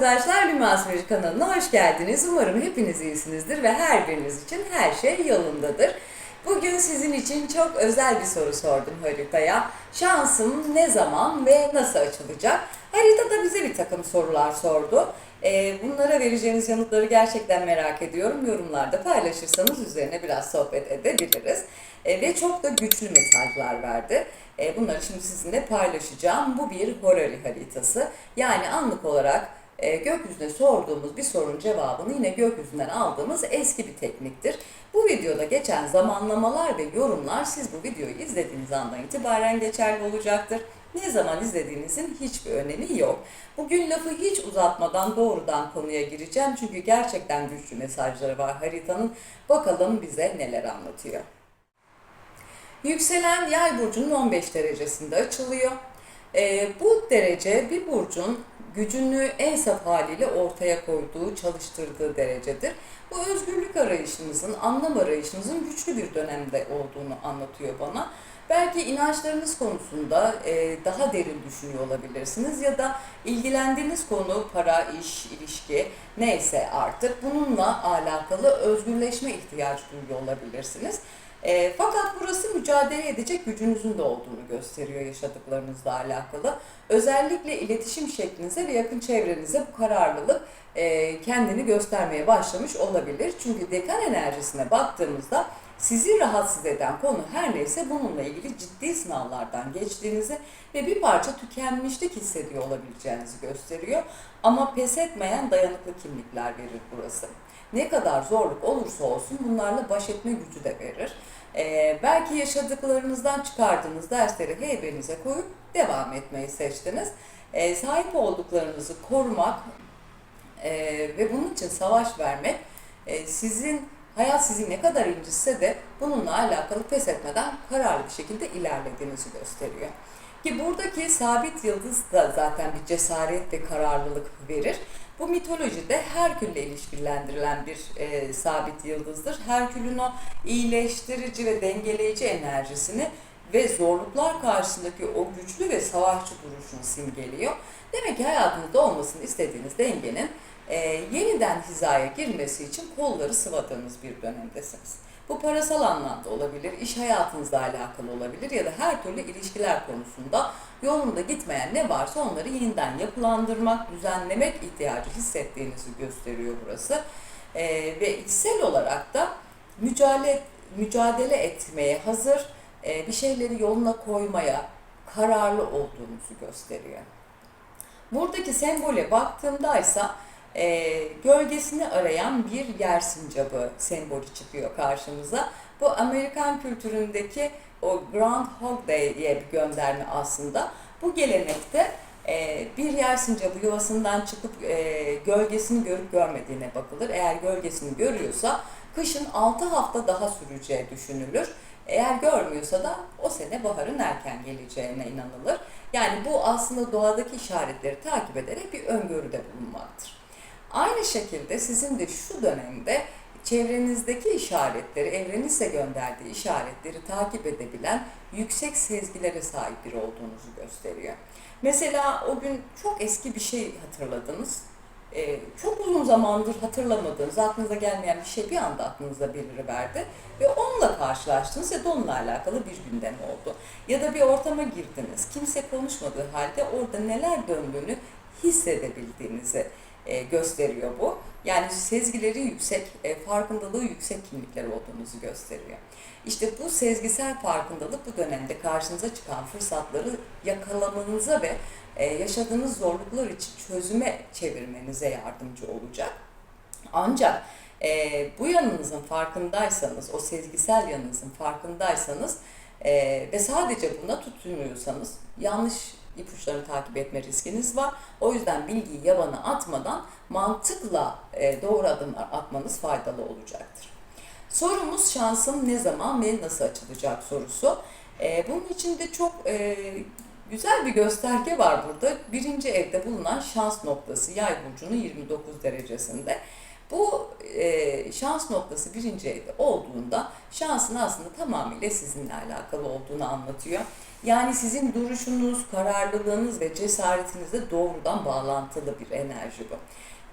arkadaşlar, Lüma Astroloji kanalına hoş geldiniz. Umarım hepiniz iyisinizdir ve her biriniz için her şey yolundadır. Bugün sizin için çok özel bir soru sordum haritaya. Şansım ne zaman ve nasıl açılacak? Harita da bize bir takım sorular sordu. Ee, bunlara vereceğiniz yanıtları gerçekten merak ediyorum. Yorumlarda paylaşırsanız üzerine biraz sohbet edebiliriz. Ee, ve çok da güçlü mesajlar verdi. Ee, bunları şimdi sizinle paylaşacağım. Bu bir horary haritası. Yani anlık olarak e, gökyüzüne sorduğumuz bir sorunun cevabını yine gökyüzünden aldığımız eski bir tekniktir. Bu videoda geçen zamanlamalar ve yorumlar siz bu videoyu izlediğiniz andan itibaren geçerli olacaktır. Ne zaman izlediğinizin hiçbir önemi yok. Bugün lafı hiç uzatmadan doğrudan konuya gireceğim çünkü gerçekten güçlü mesajları var haritanın. Bakalım bize neler anlatıyor. Yükselen yay burcunun 15 derecesinde açılıyor. Ee, bu derece bir burcun gücünü en saf haliyle ortaya koyduğu, çalıştırdığı derecedir. Bu özgürlük arayışınızın, anlam arayışınızın güçlü bir dönemde olduğunu anlatıyor bana. Belki inançlarınız konusunda e, daha derin düşünüyor olabilirsiniz ya da ilgilendiğiniz konu para, iş, ilişki neyse artık bununla alakalı özgürleşme ihtiyacı duyuyor olabilirsiniz. E, fakat burası mücadele edecek gücünüzün de olduğunu gösteriyor yaşadıklarınızla alakalı. Özellikle iletişim şeklinize ve yakın çevrenize bu kararlılık e, kendini göstermeye başlamış olabilir. Çünkü dekan enerjisine baktığımızda sizi rahatsız eden konu her neyse bununla ilgili ciddi sınavlardan geçtiğinizi ve bir parça tükenmişlik hissediyor olabileceğinizi gösteriyor. Ama pes etmeyen dayanıklı kimlikler verir burası. Ne kadar zorluk olursa olsun bunlarla baş etme gücü de verir. Ee, belki yaşadıklarınızdan çıkardığınız dersleri heybenize koyup devam etmeyi seçtiniz. Ee, sahip olduklarınızı korumak e, ve bunun için savaş vermek e, sizin hayat sizi ne kadar incitse de bununla alakalı pes etmeden kararlı bir şekilde ilerlediğinizi gösteriyor. Ki buradaki sabit yıldız da zaten bir cesaret ve kararlılık verir. Bu mitolojide Herkül'le ilişkilendirilen bir e, sabit yıldızdır. Herkül'ün o iyileştirici ve dengeleyici enerjisini ve zorluklar karşısındaki o güçlü ve savaşçı duruşunu simgeliyor. Demek ki hayatınızda olmasını istediğiniz dengenin e, yeniden hizaya girmesi için kolları sıvadığınız bir dönemdesiniz. Bu parasal anlamda olabilir, iş hayatınızla alakalı olabilir ya da her türlü ilişkiler konusunda yolunda gitmeyen ne varsa onları yeniden yapılandırmak, düzenlemek ihtiyacı hissettiğinizi gösteriyor burası. E, ve içsel olarak da mücadele, mücadele etmeye hazır, e, bir şeyleri yoluna koymaya kararlı olduğunuzu gösteriyor. Buradaki sembole baktığımda ise e, gölgesini arayan bir yer sincabı sembolü çıkıyor karşımıza. Bu Amerikan kültüründeki o Groundhog Day diye bir gönderme aslında. Bu gelenekte e, bir yer sincabı yuvasından çıkıp e, gölgesini görüp görmediğine bakılır. Eğer gölgesini görüyorsa kışın 6 hafta daha süreceği düşünülür. Eğer görmüyorsa da o sene baharın erken geleceğine inanılır. Yani bu aslında doğadaki işaretleri takip ederek bir öngörüde bulunmaktır. Aynı şekilde sizin de şu dönemde çevrenizdeki işaretleri, evrenin gönderdiği işaretleri takip edebilen yüksek sezgilere sahip biri olduğunuzu gösteriyor. Mesela o gün çok eski bir şey hatırladınız. Ee, çok uzun zamandır hatırlamadığınız, aklınıza gelmeyen bir şey bir anda aklınıza beliriverdi ve onunla karşılaştınız ya da onunla alakalı bir gündem oldu. Ya da bir ortama girdiniz, kimse konuşmadığı halde orada neler döndüğünü hissedebildiğinizi e, gösteriyor bu. Yani sezgileri yüksek, e, farkındalığı yüksek kimlikler olduğunuzu gösteriyor. İşte bu sezgisel farkındalık bu dönemde karşınıza çıkan fırsatları yakalamanıza ve e, yaşadığınız zorluklar için çözüme çevirmenize yardımcı olacak. Ancak bu yanınızın farkındaysanız, o sezgisel yanınızın farkındaysanız ve sadece buna tutunuyorsanız yanlış ipuçlarını takip etme riskiniz var. O yüzden bilgiyi yabana atmadan mantıkla e, doğru adımlar atmanız faydalı olacaktır. Sorumuz şansım ne zaman ve nasıl açılacak sorusu. E, bunun için de çok e, güzel bir gösterge var burada. Birinci evde bulunan şans noktası yay burcunun 29 derecesinde. Bu e, şans noktası birinci olduğunda şansın aslında tamamıyla sizinle alakalı olduğunu anlatıyor. Yani sizin duruşunuz, kararlılığınız ve cesaretinizle doğrudan bağlantılı bir enerji bu.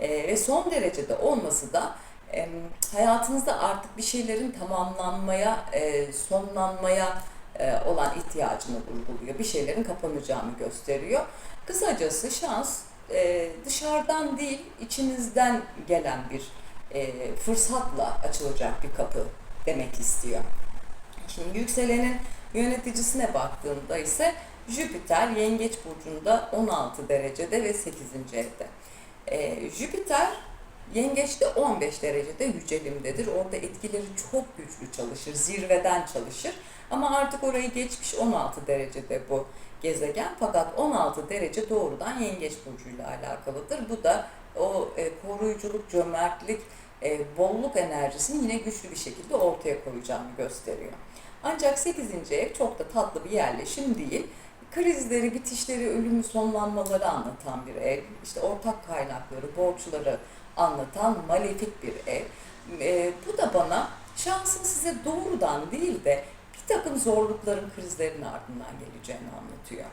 E, ve son derecede olması da e, hayatınızda artık bir şeylerin tamamlanmaya, e, sonlanmaya e, olan ihtiyacını vurguluyor. Bir şeylerin kapanacağını gösteriyor. Kısacası şans e, dışarıdan değil, içinizden gelen bir e, fırsatla açılacak bir kapı demek istiyor. Şimdi yükselenin yöneticisine baktığımda ise Jüpiter Yengeç Burcu'nda 16 derecede ve 8. evde. E, Jüpiter Yengeç'te 15 derecede yücelimdedir. Orada etkileri çok güçlü çalışır, zirveden çalışır. Ama artık orayı geçmiş 16 derecede bu gezegen. Fakat 16 derece doğrudan Yengeç Burcu'yla alakalıdır. Bu da o e, koruyuculuk, cömertlik, e, bolluk enerjisini yine güçlü bir şekilde ortaya koyacağını gösteriyor. Ancak 8. ev çok da tatlı bir yerleşim değil. Krizleri, bitişleri, ölümü, sonlanmaları anlatan bir ev. İşte ortak kaynakları, borçları anlatan malefik bir ev. E, bu da bana şansın size doğrudan değil de bir takım zorlukların, krizlerin ardından geleceğini anlatıyor.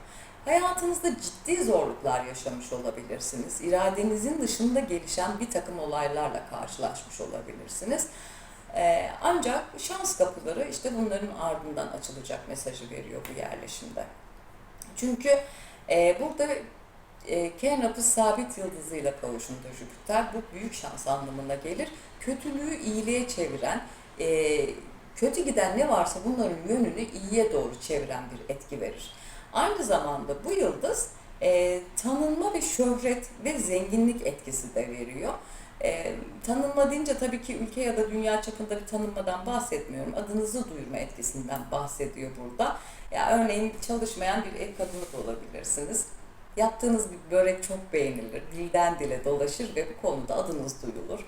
Hayatınızda ciddi zorluklar yaşamış olabilirsiniz. İradenizin dışında gelişen bir takım olaylarla karşılaşmış olabilirsiniz. Ee, ancak şans kapıları işte bunların ardından açılacak mesajı veriyor bu yerleşimde. Çünkü e, burada e, Kenap'ı sabit yıldızıyla kavuşumda Jüpiter bu büyük şans anlamına gelir. Kötülüğü iyiliğe çeviren, e, kötü giden ne varsa bunların yönünü iyiye doğru çeviren bir etki verir. Aynı zamanda bu yıldız e, tanınma ve şöhret ve zenginlik etkisi de veriyor. E, tanınma deyince tabii ki ülke ya da dünya çapında bir tanınmadan bahsetmiyorum. Adınızı duyurma etkisinden bahsediyor burada. Ya örneğin çalışmayan bir ev kadını da olabilirsiniz. Yaptığınız bir börek çok beğenilir, dilden dile dolaşır ve bu konuda adınız duyulur.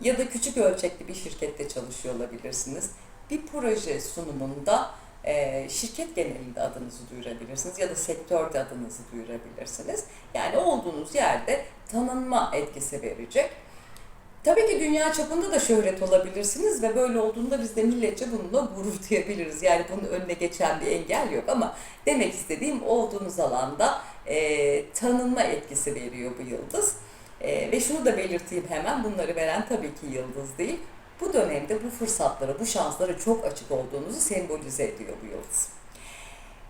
Ya da küçük ölçekli bir şirkette çalışıyor olabilirsiniz. Bir proje sunumunda e, şirket genelinde adınızı duyurabilirsiniz ya da sektörde adınızı duyurabilirsiniz. Yani olduğunuz yerde tanınma etkisi verecek. Tabii ki dünya çapında da şöhret olabilirsiniz ve böyle olduğunda biz de milletçe bununla gurur duyabiliriz. Yani bunun önüne geçen bir engel yok ama demek istediğim olduğunuz alanda e, tanınma etkisi veriyor bu yıldız. E, ve şunu da belirteyim hemen bunları veren tabii ki yıldız değil. Bu dönemde bu fırsatlara, bu şanslara çok açık olduğunuzu sembolize ediyor bu yıldız.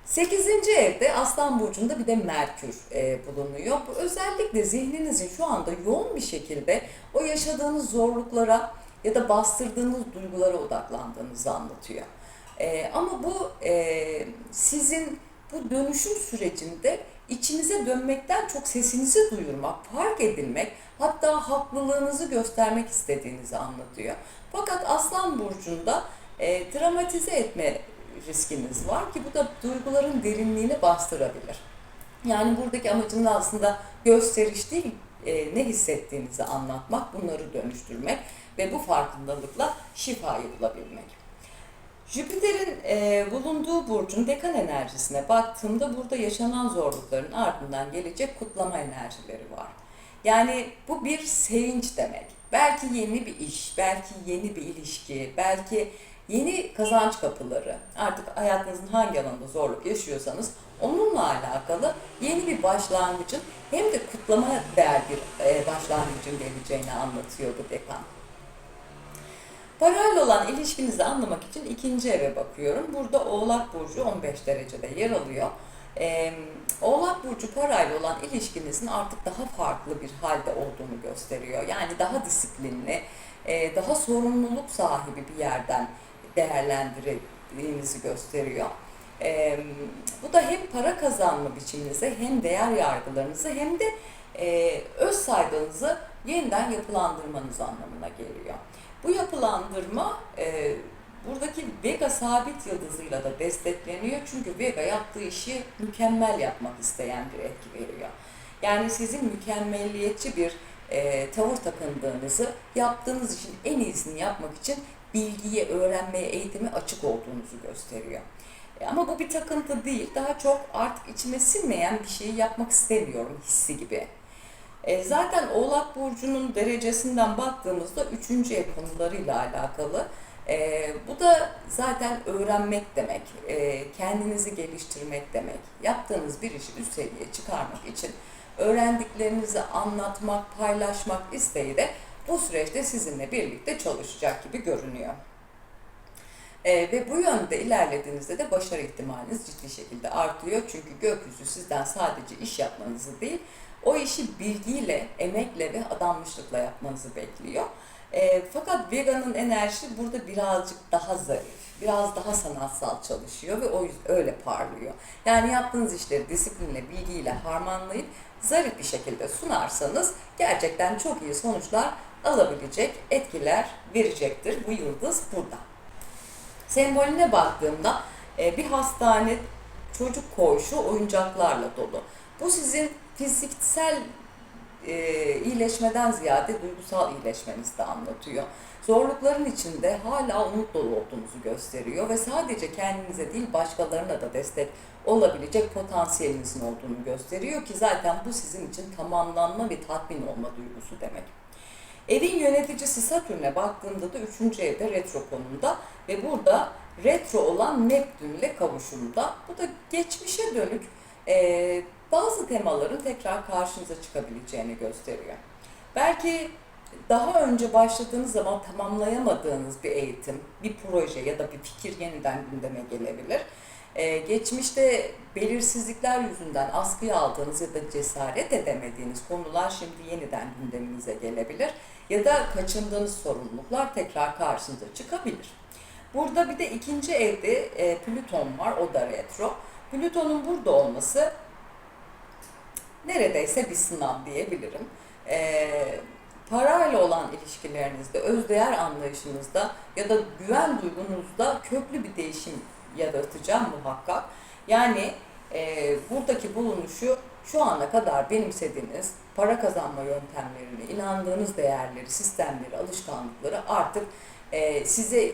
8. evde Aslan Burcu'nda bir de Merkür e, bulunuyor. Bu özellikle zihninizin şu anda yoğun bir şekilde o yaşadığınız zorluklara ya da bastırdığınız duygulara odaklandığınızı anlatıyor. E, ama bu e, sizin bu dönüşüm sürecinde içinize dönmekten çok sesinizi duyurmak, fark edilmek, hatta haklılığınızı göstermek istediğinizi anlatıyor. Fakat Aslan Burcu'nda e, dramatize etme riskiniz var ki bu da duyguların derinliğini bastırabilir. Yani buradaki amacınız aslında gösteriş değil, e, ne hissettiğinizi anlatmak, bunları dönüştürmek ve bu farkındalıkla şifayı bulabilmek. Jüpiter'in e, bulunduğu burcun dekan enerjisine baktığımda burada yaşanan zorlukların ardından gelecek kutlama enerjileri var. Yani bu bir sevinç demek. Belki yeni bir iş, belki yeni bir ilişki, belki yeni kazanç kapıları. Artık hayatınızın hangi alanda zorluk yaşıyorsanız onunla alakalı yeni bir başlangıcın hem de kutlama değer bir e, başlangıcın geleceğini anlatıyor bu dekan. Parayla olan ilişkinizi anlamak için ikinci eve bakıyorum. Burada Oğlak Burcu 15 derecede yer alıyor. Ee, Oğlak Burcu parayla olan ilişkinizin artık daha farklı bir halde olduğunu gösteriyor. Yani daha disiplinli, e, daha sorumluluk sahibi bir yerden değerlendirdiğinizi gösteriyor. E, bu da hem para kazanma biçiminize hem değer yargılarınızı hem de e, öz saygınızı yeniden yapılandırmanız anlamına geliyor. Bu yapılandırma e, buradaki Vega sabit yıldızıyla da destekleniyor. Çünkü Vega yaptığı işi mükemmel yapmak isteyen bir etki veriyor. Yani sizin mükemmelliyetçi bir e, tavır takındığınızı, yaptığınız işin en iyisini yapmak için bilgiye, öğrenmeye, eğitime açık olduğunuzu gösteriyor. E, ama bu bir takıntı değil, daha çok artık içime sinmeyen bir şeyi yapmak istemiyorum hissi gibi. E, zaten Oğlak Burcu'nun derecesinden baktığımızda üçüncü ev konularıyla alakalı. E, bu da zaten öğrenmek demek, e, kendinizi geliştirmek demek. Yaptığınız bir işi üst seviyeye çıkarmak için öğrendiklerinizi anlatmak, paylaşmak isteği de bu süreçte sizinle birlikte çalışacak gibi görünüyor. E, ve bu yönde ilerlediğinizde de başarı ihtimaliniz ciddi şekilde artıyor. Çünkü gökyüzü sizden sadece iş yapmanızı değil, o işi bilgiyle, emekle ve adanmışlıkla yapmanızı bekliyor. E, fakat Vega'nın enerjisi burada birazcık daha zarif, biraz daha sanatsal çalışıyor ve o yüzden öyle parlıyor. Yani yaptığınız işleri disiplinle, bilgiyle harmanlayıp zarif bir şekilde sunarsanız gerçekten çok iyi sonuçlar alabilecek etkiler verecektir bu yıldız burada. Sembolüne baktığımda e, bir hastane çocuk koğuşu oyuncaklarla dolu. Bu sizin fiziksel e, iyileşmeden ziyade duygusal iyileşmenizi de anlatıyor. Zorlukların içinde hala umut dolu olduğunuzu gösteriyor ve sadece kendinize değil başkalarına da destek olabilecek potansiyelinizin olduğunu gösteriyor ki zaten bu sizin için tamamlanma ve tatmin olma duygusu demek. Evin yöneticisi Satürn'e baktığımda da 3. evde retro konumda ve burada retro olan Neptün ile kavuşumda. Bu da geçmişe dönük e, bazı temaların tekrar karşınıza çıkabileceğini gösteriyor. Belki daha önce başladığınız zaman tamamlayamadığınız bir eğitim, bir proje ya da bir fikir yeniden gündeme gelebilir. Ee, geçmişte belirsizlikler yüzünden askıya aldığınız ya da cesaret edemediğiniz konular şimdi yeniden gündeminize gelebilir. Ya da kaçındığınız sorumluluklar tekrar karşınıza çıkabilir. Burada bir de ikinci evde e, Plüton var, o da retro. Plüton'un burada olması neredeyse bir sınav diyebilirim. Ee, parayla olan ilişkilerinizde, özdeğer anlayışınızda ya da güven duygunuzda köklü bir değişim yaratacağım muhakkak. Yani e, buradaki bulunuşu şu ana kadar benimsediğiniz para kazanma yöntemlerini, inandığınız değerleri, sistemleri, alışkanlıkları artık e, size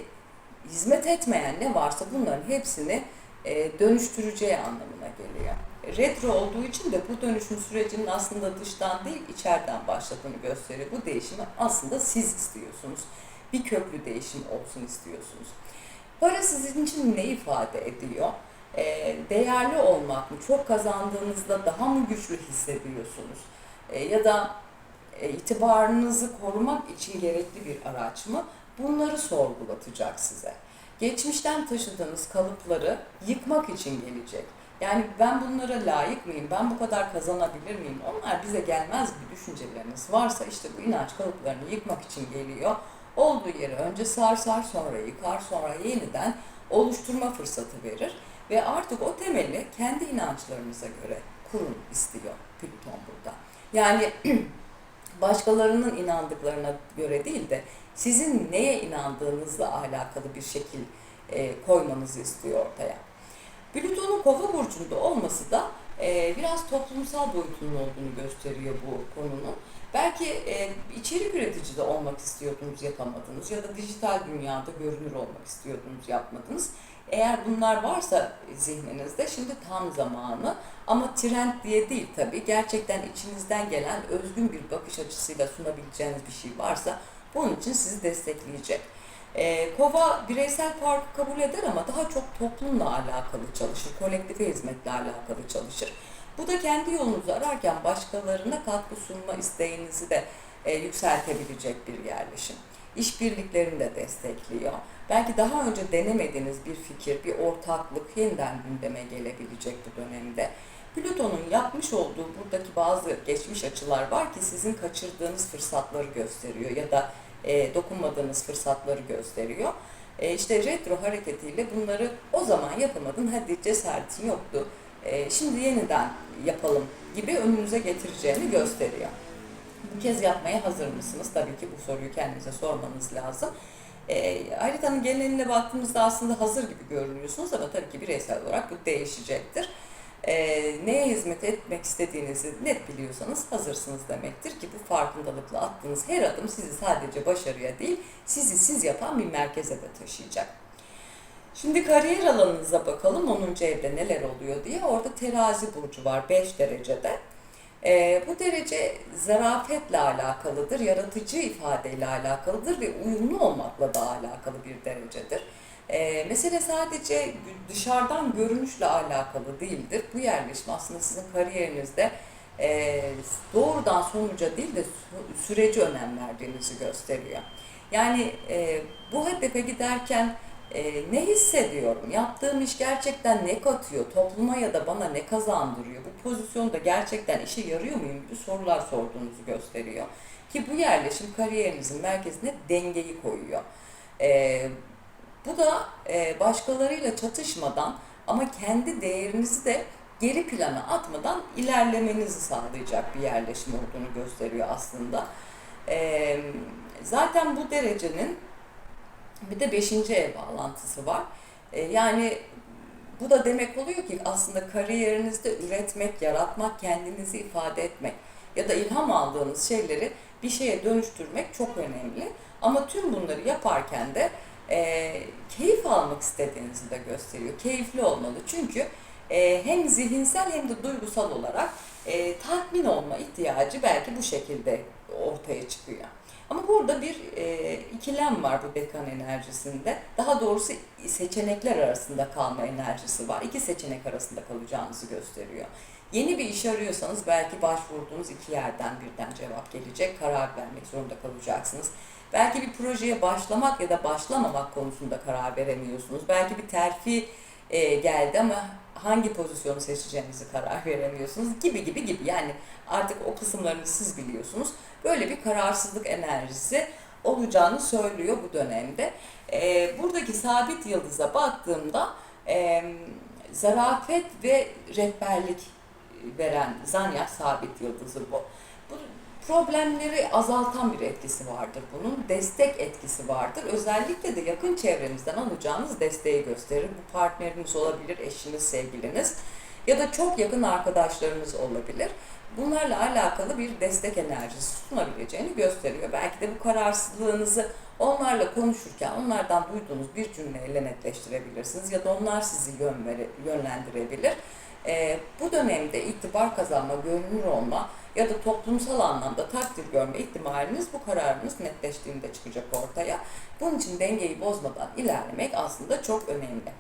hizmet etmeyen ne varsa bunların hepsini e, dönüştüreceği anlamına geliyor. Retro olduğu için de bu dönüşüm sürecinin aslında dıştan değil içeriden başladığını gösteriyor. Bu değişimi aslında siz istiyorsunuz. Bir köklü değişim olsun istiyorsunuz. Para sizin için ne ifade ediyor? E, değerli olmak mı? Çok kazandığınızda daha mı güçlü hissediyorsunuz? E, ya da e, itibarınızı korumak için gerekli bir araç mı? Bunları sorgulatacak size. Geçmişten taşıdığınız kalıpları yıkmak için gelecek. Yani ben bunlara layık mıyım, ben bu kadar kazanabilir miyim? Onlar bize gelmez bir düşünceleriniz varsa işte bu inanç kalıplarını yıkmak için geliyor. Olduğu yeri önce sarsar, sonra yıkar, sonra yeniden oluşturma fırsatı verir. Ve artık o temeli kendi inançlarınıza göre kurun istiyor Plüton burada. Yani başkalarının inandıklarına göre değil de sizin neye inandığınızla alakalı bir şekil e, koymanızı istiyor ortaya. Plüton'un kova burcunda olması da e, biraz toplumsal boyutunun olduğunu gösteriyor bu konunun. Belki e, içerik üretici de olmak istiyordunuz, yapamadınız ya da dijital dünyada görünür olmak istiyordunuz, yapmadınız. Eğer bunlar varsa zihninizde şimdi tam zamanı ama trend diye değil tabii gerçekten içinizden gelen özgün bir bakış açısıyla sunabileceğiniz bir şey varsa bunun için sizi destekleyecek. Ee, Kova bireysel farkı kabul eder ama daha çok toplumla alakalı çalışır, kolektife hizmetle alakalı çalışır. Bu da kendi yolunuzu ararken başkalarına katkı sunma isteğinizi de e, yükseltebilecek bir yerleşim. İşbirliklerini de destekliyor. Belki daha önce denemediğiniz bir fikir, bir ortaklık yeniden gündeme gelebilecek bu dönemde. Plüton'un yapmış olduğu buradaki bazı geçmiş açılar var ki sizin kaçırdığınız fırsatları gösteriyor ya da e, dokunmadığınız fırsatları gösteriyor. E, işte retro hareketiyle bunları o zaman yapamadın, hadi cesaretin yoktu, e, şimdi yeniden yapalım gibi önünüze getireceğini gösteriyor. Bu kez yapmaya hazır mısınız? Tabii ki bu soruyu kendinize sormanız lazım. E, haritanın geneline baktığımızda aslında hazır gibi görünüyorsunuz ama tabii ki bireysel olarak bu değişecektir. E, neye hizmet etmek istediğinizi net biliyorsanız hazırsınız demektir ki bu farkındalıkla attığınız her adım sizi sadece başarıya değil, sizi siz yapan bir merkeze de taşıyacak. Şimdi kariyer alanınıza bakalım 10. evde neler oluyor diye. Orada terazi burcu var 5 derecede. Ee, bu derece zarafetle alakalıdır, yaratıcı ifadeyle alakalıdır ve uyumlu olmakla da alakalı bir derecedir. Ee, mesele sadece dışarıdan görünüşle alakalı değildir. Bu yerleşim aslında sizin kariyerinizde e, doğrudan sonuca değil de sü- sürece önem verdiğinizi gösteriyor. Yani e, bu hedefe giderken e, ne hissediyorum? Yaptığım iş gerçekten ne katıyor? Topluma ya da bana ne kazandırıyor? Bu pozisyonda gerçekten işe yarıyor muyum gibi sorular sorduğunuzu gösteriyor. Ki bu yerleşim kariyerinizin merkezine dengeyi koyuyor. E, bu da e, başkalarıyla çatışmadan ama kendi değerinizi de geri plana atmadan ilerlemenizi sağlayacak bir yerleşim olduğunu gösteriyor aslında. E, zaten bu derecenin bir de beşinci ev bağlantısı var. E, yani bu da demek oluyor ki aslında kariyerinizde üretmek, yaratmak, kendinizi ifade etmek ya da ilham aldığınız şeyleri bir şeye dönüştürmek çok önemli. Ama tüm bunları yaparken de e, keyif almak istediğinizi de gösteriyor. Keyifli olmalı çünkü e, hem zihinsel hem de duygusal olarak e, tatmin olma ihtiyacı belki bu şekilde ortaya çıkıyor. Ama burada bir e, ikilem var bu dekan enerjisinde. Daha doğrusu seçenekler arasında kalma enerjisi var. İki seçenek arasında kalacağınızı gösteriyor. Yeni bir iş arıyorsanız belki başvurduğunuz iki yerden birden cevap gelecek. Karar vermek zorunda kalacaksınız. Belki bir projeye başlamak ya da başlamamak konusunda karar veremiyorsunuz. Belki bir terfi e, geldi ama hangi pozisyonu seçeceğinizi karar veremiyorsunuz gibi gibi gibi. Yani artık o kısımlarını siz biliyorsunuz. Böyle bir kararsızlık enerjisi olacağını söylüyor bu dönemde. E, buradaki sabit yıldıza baktığımda e, zarafet ve rehberlik veren Zanyas sabit yıldızı bu. Problemleri azaltan bir etkisi vardır bunun. Destek etkisi vardır. Özellikle de yakın çevrenizden alacağınız desteği gösterir. Bu partneriniz olabilir, eşiniz, sevgiliniz ya da çok yakın arkadaşlarınız olabilir. Bunlarla alakalı bir destek enerjisi sunabileceğini gösteriyor. Belki de bu kararsızlığınızı onlarla konuşurken onlardan duyduğunuz bir cümleyle netleştirebilirsiniz ya da onlar sizi yön yönlendirebilir. Ee, bu dönemde itibar kazanma, görünür olma ya da toplumsal anlamda takdir görme ihtimaliniz bu kararınız netleştiğinde çıkacak ortaya. Bunun için dengeyi bozmadan ilerlemek aslında çok önemli.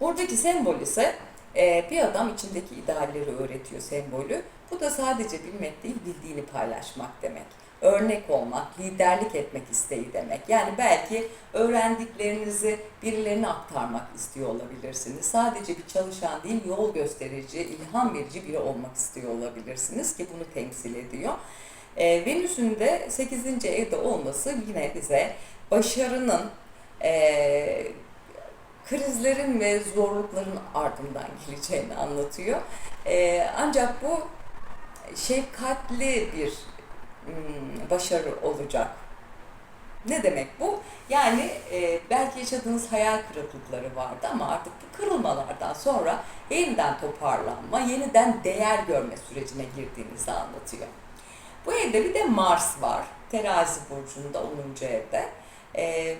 Buradaki sembol ise e, bir adam içindeki idealleri öğretiyor sembolü. Bu da sadece bilmek değil, bildiğini paylaşmak demek. Örnek olmak, liderlik etmek isteği demek. Yani belki öğrendiklerinizi birilerine aktarmak istiyor olabilirsiniz. Sadece bir çalışan değil, yol gösterici, ilham verici biri olmak istiyor olabilirsiniz ki bunu temsil ediyor. E, Venüs'ün de 8. evde olması yine bize başarının, e, krizlerin ve zorlukların ardından geleceğini anlatıyor. Ee, ancak bu şefkatli bir hmm, başarı olacak. Ne demek bu? Yani e, belki yaşadığınız hayal kırıklıkları vardı ama artık bu kırılmalardan sonra yeniden toparlanma, yeniden değer görme sürecine girdiğinizi anlatıyor. Bu evde bir de Mars var. Terazi burcunda 10. evde. E,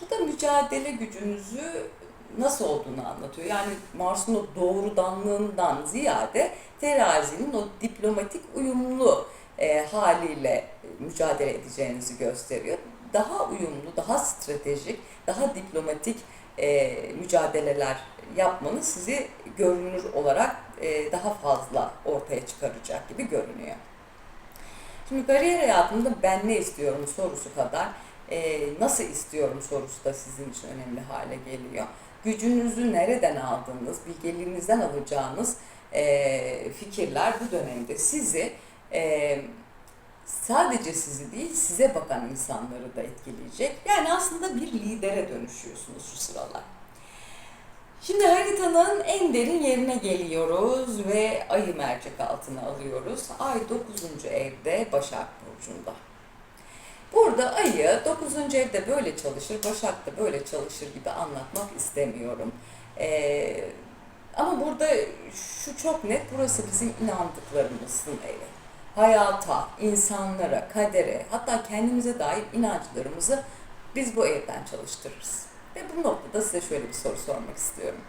bu da mücadele gücünüzü nasıl olduğunu anlatıyor. Yani Mars'ın o doğrudanlığından ziyade terazinin o diplomatik uyumlu e, haliyle mücadele edeceğinizi gösteriyor. Daha uyumlu, daha stratejik, daha diplomatik e, mücadeleler yapmanız sizi görünür olarak e, daha fazla ortaya çıkaracak gibi görünüyor. Şimdi kariyer hayatımda ben ne istiyorum sorusu kadar e, nasıl istiyorum sorusu da sizin için önemli hale geliyor. Gücünüzü nereden aldığınız, bilgeliğinizden alacağınız e, fikirler bu dönemde sizi e, sadece sizi değil size bakan insanları da etkileyecek. Yani aslında bir lidere dönüşüyorsunuz şu sıralar. Şimdi haritanın en derin yerine geliyoruz ve ayı mercek altına alıyoruz. Ay 9. evde Başak Burcu'nda. Burada ayı 9. evde böyle çalışır, Başak'ta böyle çalışır gibi anlatmak istemiyorum. Ee, ama burada şu çok net, burası bizim inandıklarımızın evi. Hayata, insanlara, kadere, hatta kendimize dair inançlarımızı biz bu evden çalıştırırız. Ve bu noktada size şöyle bir soru sormak istiyorum.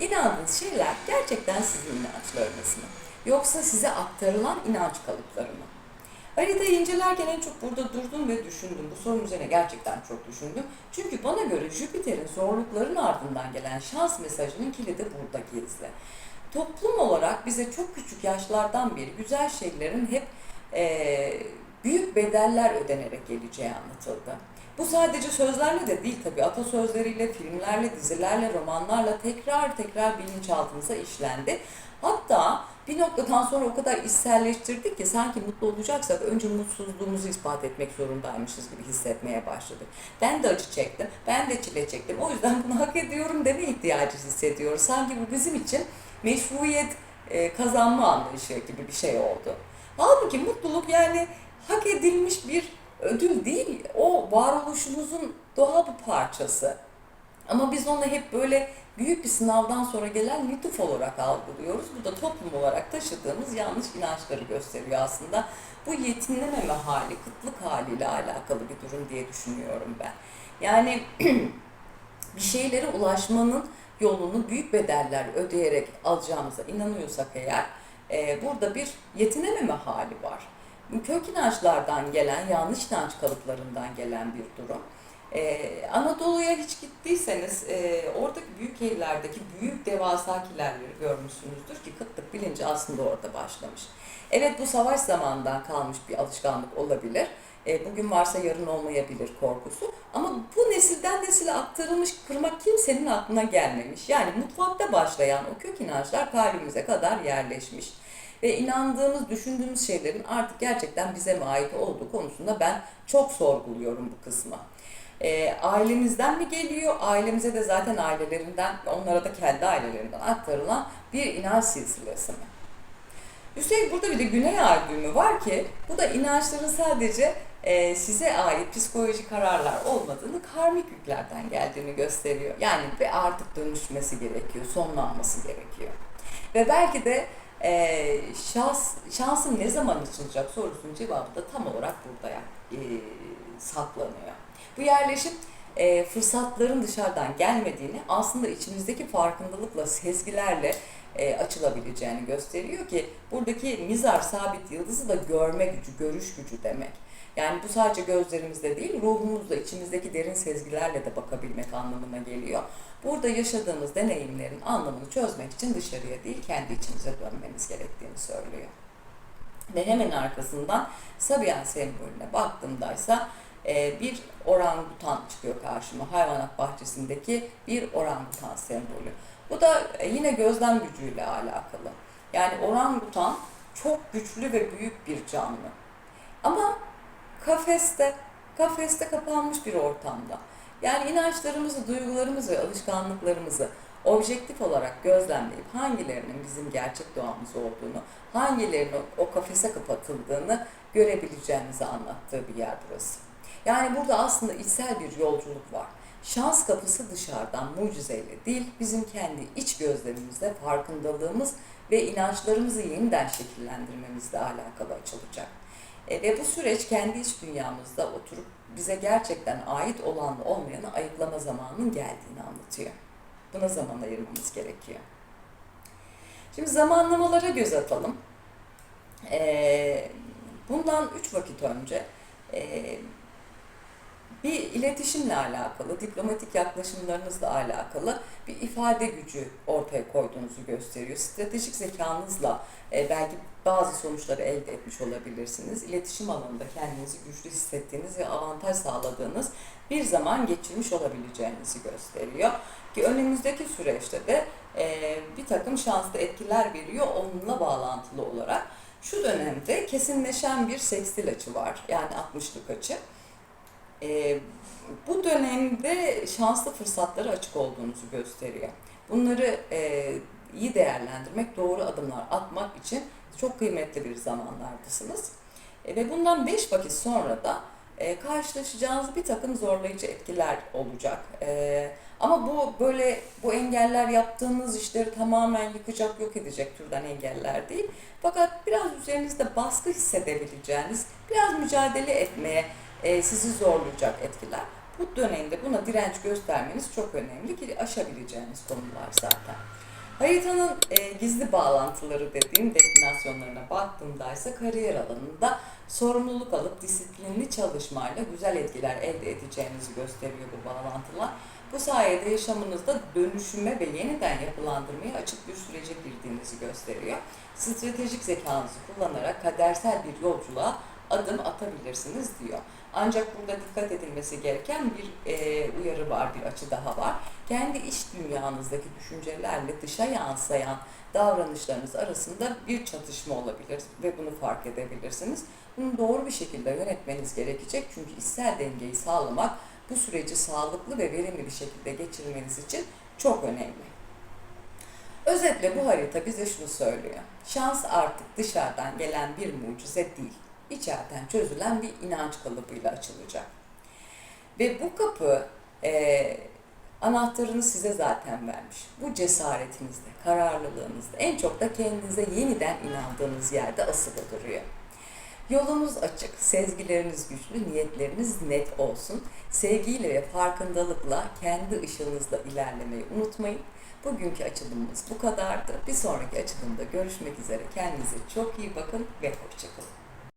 İnandığınız şeyler gerçekten sizin inançlarınız mı? Yoksa size aktarılan inanç kalıpları mı? Haritayı incelerken en çok burada durdum ve düşündüm. Bu sorun üzerine gerçekten çok düşündüm. Çünkü bana göre Jüpiter'in zorlukların ardından gelen şans mesajının kilidi burada gizli. Toplum olarak bize çok küçük yaşlardan beri güzel şeylerin hep eee, büyük bedeller ödenerek geleceği anlatıldı. Bu sadece sözlerle de değil tabii atasözleriyle, filmlerle, dizilerle, romanlarla tekrar tekrar bilinçaltımıza işlendi. Hatta bir noktadan sonra o kadar içselleştirdik ki sanki mutlu olacaksak önce mutsuzluğumuzu ispat etmek zorundaymışız gibi hissetmeye başladık. Ben de acı çektim, ben de çile çektim. O yüzden bunu hak ediyorum deme ihtiyacı hissediyoruz. Sanki bu bizim için meşruiyet e, kazanma anlayışı gibi bir şey oldu. Halbuki mutluluk yani hak edilmiş bir ödül değil, o varoluşumuzun doğal bir parçası. Ama biz onu hep böyle büyük bir sınavdan sonra gelen lütuf olarak algılıyoruz. Bu da toplum olarak taşıdığımız yanlış inançları gösteriyor aslında. Bu yetinlememe hali, kıtlık haliyle alakalı bir durum diye düşünüyorum ben. Yani bir şeylere ulaşmanın yolunu büyük bedeller ödeyerek alacağımıza inanıyorsak eğer e, burada bir yetinememe hali var. Kök inançlardan gelen, yanlış inanç kalıplarından gelen bir durum. Ee, Anadolu'ya hiç gittiyseniz e, oradaki büyük evlerdeki büyük devasa kilerleri görmüşsünüzdür ki kıtlık bilinci aslında orada başlamış. Evet bu savaş zamanından kalmış bir alışkanlık olabilir. E, bugün varsa yarın olmayabilir korkusu. Ama bu nesilden nesile aktarılmış kırmak kimsenin aklına gelmemiş. Yani mutfakta başlayan o kök inançlar kalbimize kadar yerleşmiş. Ve inandığımız, düşündüğümüz şeylerin artık gerçekten bize mi ait olduğu konusunda ben çok sorguluyorum bu kısmı. E, ailemizden mi geliyor? Ailemize de zaten ailelerinden, onlara da kendi ailelerinden aktarılan bir inanç silsilesi mi? Üstelik burada bir de güney ay düğümü var ki bu da inançların sadece e, size ait psikolojik kararlar olmadığını karmik yüklerden geldiğini gösteriyor. Yani ve artık dönüşmesi gerekiyor, sonlanması gerekiyor. Ve belki de e, şans, şansın ne zaman açılacak sorusunun cevabı da tam olarak burada e, saklanıyor. Bu yerleşim e, fırsatların dışarıdan gelmediğini aslında içimizdeki farkındalıkla, sezgilerle e, açılabileceğini gösteriyor ki buradaki mizar sabit yıldızı da görme gücü, görüş gücü demek. Yani bu sadece gözlerimizde değil, ruhumuzla, içimizdeki derin sezgilerle de bakabilmek anlamına geliyor. Burada yaşadığımız deneyimlerin anlamını çözmek için dışarıya değil, kendi içimize dönmeniz gerektiğini söylüyor. Ve hemen arkasından Sabian sembolüne baktığımdaysa e, bir orangutan çıkıyor karşıma. Hayvanat bahçesindeki bir orangutan sembolü. Bu da e, yine gözlem gücüyle alakalı. Yani orangutan çok güçlü ve büyük bir canlı. Ama kafeste, kafeste kapanmış bir ortamda. Yani inançlarımızı, duygularımızı ve alışkanlıklarımızı objektif olarak gözlemleyip hangilerinin bizim gerçek doğamız olduğunu, hangilerinin o kafese kapatıldığını görebileceğimizi anlattığı bir yer burası. Yani burada aslında içsel bir yolculuk var. Şans kapısı dışarıdan mucizeyle değil, bizim kendi iç gözlemimizde farkındalığımız ve inançlarımızı yeniden şekillendirmemizle alakalı açılacak. E, ve bu süreç kendi iç dünyamızda oturup bize gerçekten ait olanla olmayanı ayıklama zamanının geldiğini anlatıyor. Buna zaman ayırmamız gerekiyor. Şimdi zamanlamalara göz atalım. E, bundan üç vakit önce e, bir iletişimle alakalı, diplomatik yaklaşımlarınızla alakalı bir ifade gücü ortaya koyduğunuzu gösteriyor. Stratejik zekanızla e, belki bazı sonuçları elde etmiş olabilirsiniz. İletişim alanında kendinizi güçlü hissettiğiniz ve avantaj sağladığınız bir zaman geçirmiş olabileceğinizi gösteriyor. Ki önümüzdeki süreçte de e, bir takım şanslı etkiler veriyor onunla bağlantılı olarak. Şu dönemde kesinleşen bir sekstil açı var. Yani 60'lık açı. E, bu dönemde şanslı fırsatlara açık olduğunuzu gösteriyor. Bunları e, iyi değerlendirmek, doğru adımlar atmak için çok kıymetli bir zamanlardasınız. E, ve bundan 5 vakit sonra da e, karşılaşacağınız bir takım zorlayıcı etkiler olacak. E, ama bu böyle bu engeller yaptığınız işleri tamamen yıkacak, yok edecek türden engeller değil. Fakat biraz üzerinizde baskı hissedebileceğiniz, biraz mücadele etmeye e, sizi zorlayacak etkiler. Bu dönemde buna direnç göstermeniz çok önemli ki aşabileceğiniz konular zaten. Haritanın e, gizli bağlantıları dediğim destinasyonlarına baktığımda ise kariyer alanında sorumluluk alıp disiplinli çalışmayla güzel etkiler elde edeceğinizi gösteriyor bu bağlantılar. Bu sayede yaşamınızda dönüşüme ve yeniden yapılandırmaya açık bir sürece girdiğinizi gösteriyor. Stratejik zekanızı kullanarak kadersel bir yolculuğa adım atabilirsiniz diyor. Ancak burada dikkat edilmesi gereken bir e, uyarı var, bir açı daha var. Kendi iş dünyanızdaki düşüncelerle dışa yansıyan davranışlarınız arasında bir çatışma olabilir ve bunu fark edebilirsiniz. Bunu doğru bir şekilde yönetmeniz gerekecek çünkü içsel dengeyi sağlamak bu süreci sağlıklı ve verimli bir şekilde geçirmeniz için çok önemli. Özetle bu harita bize şunu söylüyor. Şans artık dışarıdan gelen bir mucize değil. İçeriden çözülen bir inanç kalıbıyla açılacak. Ve bu kapı e, anahtarını size zaten vermiş. Bu cesaretinizde, kararlılığınızda, en çok da kendinize yeniden inandığınız yerde asılı duruyor. Yolunuz açık, sezgileriniz güçlü, niyetleriniz net olsun. Sevgiyle ve farkındalıkla kendi ışığınızla ilerlemeyi unutmayın. Bugünkü açılımımız bu kadardı. Bir sonraki açılımda görüşmek üzere. Kendinize çok iyi bakın ve hoşçakalın.